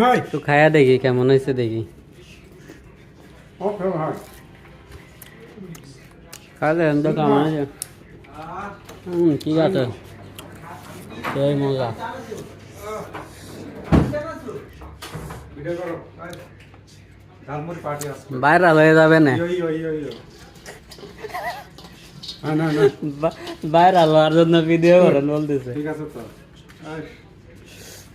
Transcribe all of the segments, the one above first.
ভাই। একটু খায়া দেখি কেমন হয়েছে দেখি। খাইলে তো কেমন হয়েছে? হুম ঠিক আছে সেই মজা। ভাইরাল হয়ে যাবে না। না না না। ভাইরাল হওয়ার জন্য ভিডিও করেন বলতেছে। ঠিক আছে তো।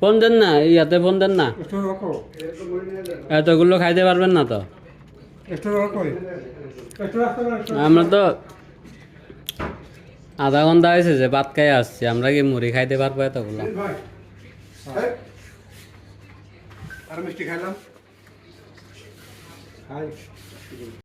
ফোন দেন না ইয়াতে ফোন দেন না এতগুলো খাইতে পারবেন না তো। আমরা তো আধা ঘণ্টা হয়েছে যে ভাত খাই আসছি আমরা কি মুড়ি খাইতে পারব এতগুলো? আর মিষ্টি খাইলাম। খাই